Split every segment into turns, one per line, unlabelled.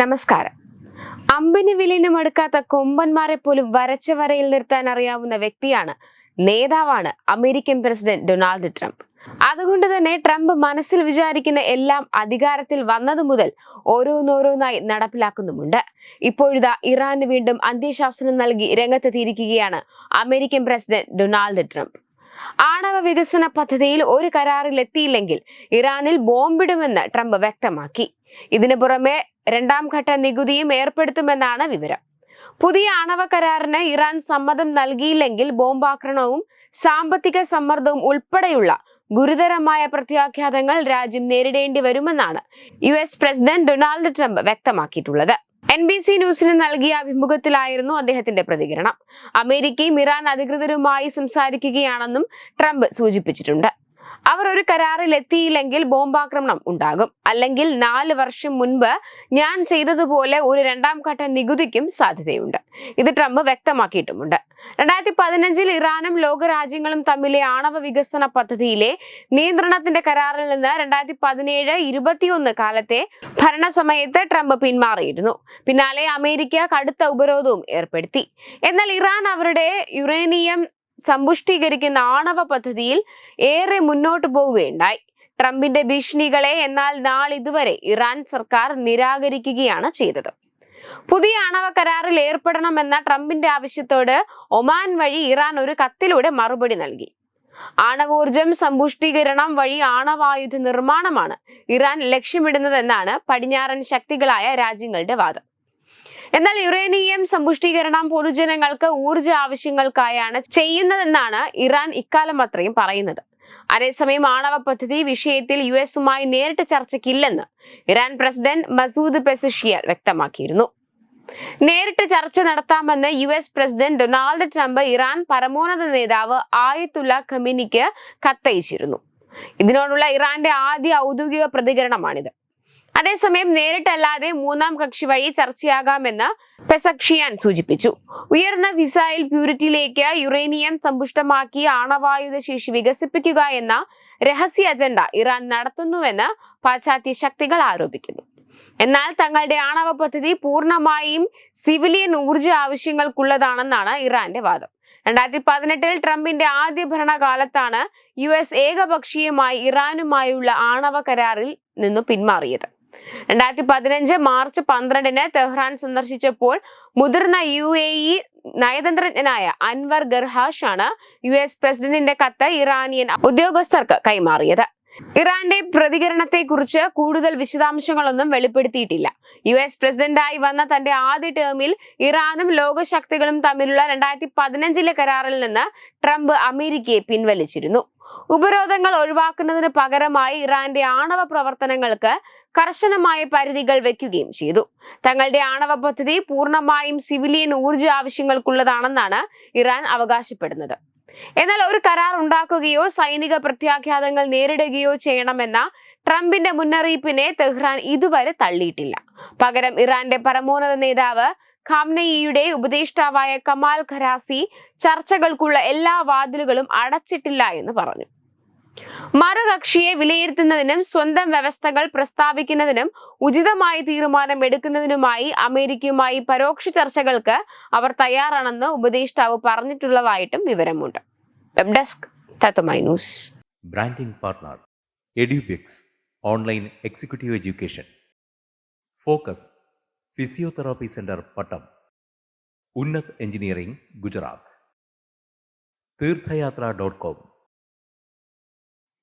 നമസ്കാരം. അമ്പിന് വിലിനും അടുക്കാത്ത കൊമ്പന്മാരെ പോലും വരച്ച വരയിൽ നിർത്താൻ അറിയാവുന്ന വ്യക്തിയാണ് നേതാവാണ് അമേരിക്കൻ പ്രസിഡന്റ് ഡൊണാൾഡ് ട്രംപ്. അതുകൊണ്ട് തന്നെ ട്രംപ് മനസ്സിൽ വിചാരിക്കുന്ന എല്ലാം അധികാരത്തിൽ വന്നതു മുതൽ ഓരോന്നോരോന്നായി നടപ്പിലാക്കുന്നുമുണ്ട്. ഇപ്പോഴിതാ ഇറാന് വീണ്ടും അന്ത്യശാസനം നൽകി രംഗത്തെത്തിയിരിക്കുകയാണ് അമേരിക്കൻ പ്രസിഡന്റ് ഡൊണാൾഡ് ട്രംപ്. ആണവ വികസന പദ്ധതിയിൽ ഒരു കരാറിൽ എത്തിയില്ലെങ്കിൽ ഇറാനിൽ ബോംബിടുമെന്ന് ട്രംപ് വ്യക്തമാക്കി. ഇതിനു പുറമെ രണ്ടാം ഘട്ട നികുതിയും ഏർപ്പെടുത്തുമെന്നാണ് വിവരം. പുതിയ ആണവ കരാറിന് ഇറാൻ സമ്മതം നൽകിയില്ലെങ്കിൽ ബോംബാക്രമണവും സാമ്പത്തിക സമ്മർദ്ദവും ഉൾപ്പെടെയുള്ള ഗുരുതരമായ പ്രത്യാഘാതങ്ങൾ രാജ്യം നേരിടേണ്ടി വരുമെന്നാണ് U S president Donald Trump വ്യക്തമാക്കിയിട്ടുള്ളത്. N B C ന്യൂസിന് നൽകിയ അഭിമുഖത്തിലായിരുന്നു അദ്ദേഹത്തിന്റെ പ്രതികരണം. അമേരിക്കയും ഇറാൻ അധികൃതരുമായി സംസാരിക്കുകയാണെന്നും ട്രംപ് സൂചിപ്പിച്ചിട്ടുണ്ട്. അവർ ഒരു കരാറിൽ എത്തിയില്ലെങ്കിൽ ബോംബാക്രമണം ഉണ്ടാകും. അല്ലെങ്കിൽ നാല് വർഷം മുൻപ് ഞാൻ ചെയ്തതുപോലെ ഒരു രണ്ടാം ഘട്ട നികുതിക്കും സാധ്യതയുണ്ട്. ഇത് ട്രംപ് വ്യക്തമാക്കിയിട്ടുമുണ്ട്. രണ്ടായിരത്തി പതിനഞ്ചിൽ ഇറാനും ലോകരാജ്യങ്ങളും തമ്മിലെ ആണവ വികസന പദ്ധതിയിലെ നിയന്ത്രണത്തിന്റെ കരാറിൽ നിന്ന് രണ്ടായിരത്തി പതിനേഴ് ഇരുപത്തിയൊന്ന് കാലത്തെ ഭരണസമയത്ത് ട്രംപ് പിന്മാറിയിരുന്നു. പിന്നാലെ അമേരിക്ക കടുത്ത ഉപരോധവും ഏർപ്പെടുത്തി. എന്നാൽ ഇറാൻ അവരുടെ യുറേനിയം സമ്പുഷ്ടീകരിക്കുന്ന ആണവ പദ്ധതിയിൽ ഏറെ മുന്നോട്ട് പോവുകയുണ്ടായി. ട്രംപിന്റെ ഭീഷണികളെ എന്നാൽ നാളിതുവരെ ഇറാൻ സർക്കാർ നിരാകരിക്കുകയാണ് ചെയ്തത്. പുതിയ ആണവ കരാറിൽ ഏർപ്പെടണമെന്ന ട്രംപിന്റെ ആവശ്യത്തോട് ഒമാൻ വഴി ഇറാൻ ഒരു കത്തിലൂടെ മറുപടി നൽകി. ആണവോർജം സമ്പുഷ്ടീകരണം വഴി ആണവായുധ നിർമ്മാണമാണ് ഇറാൻ ലക്ഷ്യമിടുന്നതെന്നാണ് പടിഞ്ഞാറൻ ശക്തികളായ രാജ്യങ്ങളുടെ വാദം. എന്നാൽ യുറേനിയം സമ്പുഷ്ടീകരണം പൊതുജനങ്ങൾക്ക് ഊർജ ആവശ്യങ്ങൾക്കായാണ് ചെയ്യുന്നതെന്നാണ് ഇറാൻ ഇക്കാലം അത്രയും പറയുന്നത്. അതേസമയം ആണവ പദ്ധതി വിഷയത്തിൽ യു എസുമായി നേരിട്ട് ചർച്ചയ്ക്കില്ലെന്ന് ഇറാൻ പ്രസിഡന്റ് മസൂദ് പെസിഷിയൽ വ്യക്തമാക്കിയിരുന്നു. നേരിട്ട് ചർച്ച നടത്താമെന്ന് U S president Donald Trump Iran പരമോന്നത നേതാവ് ആയത്തുല്ല ഖമിനിക്ക് കത്തയച്ചിരുന്നു. ഇതിനോടുള്ള ഇറാന്റെ ആദ്യ ഔദ്യോഗിക പ്രതികരണമാണിത്. അതേസമയം നേരിട്ടല്ലാതെ മൂന്നാം കക്ഷി വഴി ചർച്ചയാകാമെന്ന് പെസക്ഷിയാൻ സൂചിപ്പിച്ചു. ഉയർന്ന വിസൈൽ പ്യൂരിറ്റിയിലേക്ക് യുറേനിയം സമ്പുഷ്ടമാക്കി ആണവായുധ ശേഷി വികസിപ്പിക്കുക എന്ന രഹസ്യ അജണ്ട ഇറാൻ നടത്തുന്നുവെന്ന് പാശ്ചാത്യ ശക്തികൾ ആരോപിക്കുന്നു. എന്നാൽ തങ്ങളുടെ ആണവ പദ്ധതി പൂർണമായും സിവിലിയൻ ഊർജ ആവശ്യങ്ങൾക്കുള്ളതാണെന്നാണ് ഇറാന്റെ വാദം. രണ്ടായിരത്തി പതിനെട്ടിൽ ട്രംപിന്റെ ആദ്യ ഭരണകാലത്താണ് യു എസ് ഏകപക്ഷീയമായി ഇറാനുമായുള്ള ആണവ കരാറിൽ നിന്നു പിന്മാറിയത്. രണ്ടായിരത്തി പതിനഞ്ച് മാർച്ച് പന്ത്രണ്ടിന് തെഹ്റാൻ സന്ദർശിച്ചപ്പോൾ മുതിർന്ന യു എ ഇ നയതന്ത്രജ്ഞനായ അൻവർ ഗർഹാഷ് ആണ് യു എസ് പ്രസിഡന്റിന്റെ കത്ത് ഇറാനിയൻ ഉദ്യോഗസ്ഥർക്ക് കൈമാറിയത്. ഇറാന്റെ പ്രതികരണത്തെക്കുറിച്ച് കൂടുതൽ വിശദാംശങ്ങളൊന്നും വെളിപ്പെടുത്തിയിട്ടില്ല. യു എസ് പ്രസിഡന്റായി വന്ന തന്റെ ആദ്യ ടേമിൽ ഇറാനും ലോകശക്തികളും തമ്മിലുള്ള രണ്ടായിരത്തി പതിനഞ്ചിലെ കരാറിൽ നിന്ന് ട്രംപ് അമേരിക്കയെ പിൻവലിച്ചിരുന്നു. ഉപരോധങ്ങൾ ഒഴിവാക്കുന്നതിന് പകരമായി ഇറാന്റെ ആണവ പ്രവർത്തനങ്ങൾക്ക് കർശനമായ പരിധികൾ വെക്കുകയും ചെയ്തു. തങ്ങളുടെ ആണവ പദ്ധതി പൂർണമായും സിവിലിയൻ ഊർജ ആവശ്യങ്ങൾക്കുള്ളതാണെന്നാണ് ഇറാൻ അവകാശപ്പെടുന്നത്. എന്നാൽ ഒരു കരാർ ഉണ്ടാക്കുകയോ സൈനിക പ്രത്യാഘാതങ്ങൾ നേരിടുകയോ ചെയ്യണമെന്ന ട്രംപിന്റെ മുന്നറിയിപ്പിനെ തെഹ്റാൻ ഇതുവരെ തള്ളിയിട്ടില്ല. പകരം ഇറാന്റെ പരമോന്നത നേതാവ് ഖാംനയിയുടെ ഉപദേഷ്ടാവായ കമാൽ ഖരാസി ചർച്ചകൾക്കുള്ള എല്ലാ വാതിലുകളും അടച്ചിട്ടില്ല എന്ന് പറഞ്ഞു. മറുകക്ഷിയെ വിലയിരുത്തുന്നതിനും സ്വന്തം വ്യവസ്ഥകൾ പ്രസ്താവിക്കുന്നതിനും ഉചിതമായ തീരുമാനം എടുക്കുന്നതിനുമായി അമേരിക്കയുമായി പരോക്ഷ ചർച്ചകൾക്ക് അവർ തയ്യാറാണെന്ന് ഉപദേഷ്ടാവ് പറഞ്ഞിട്ടുള്ളതായിട്ടും വിവരമുണ്ട്.
Online executive education focus physiotherapy centre Pattom Unnat engineering Gujarat Theerthayatra dot com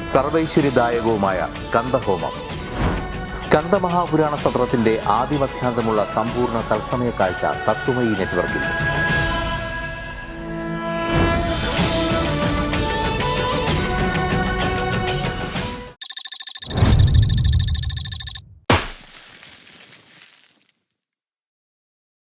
സർവൈശ്വര്യദായകവുമായ സ്കന്ദഹോമം സ്കന്ദമഹാപുരാണ സത്രത്തിന്റെ ആദിമധ്യാന്തമുള്ള സമ്പൂർണ തത്സമയ കാഴ്ച തത്വമയി നെറ്റ്വർക്കിൽ.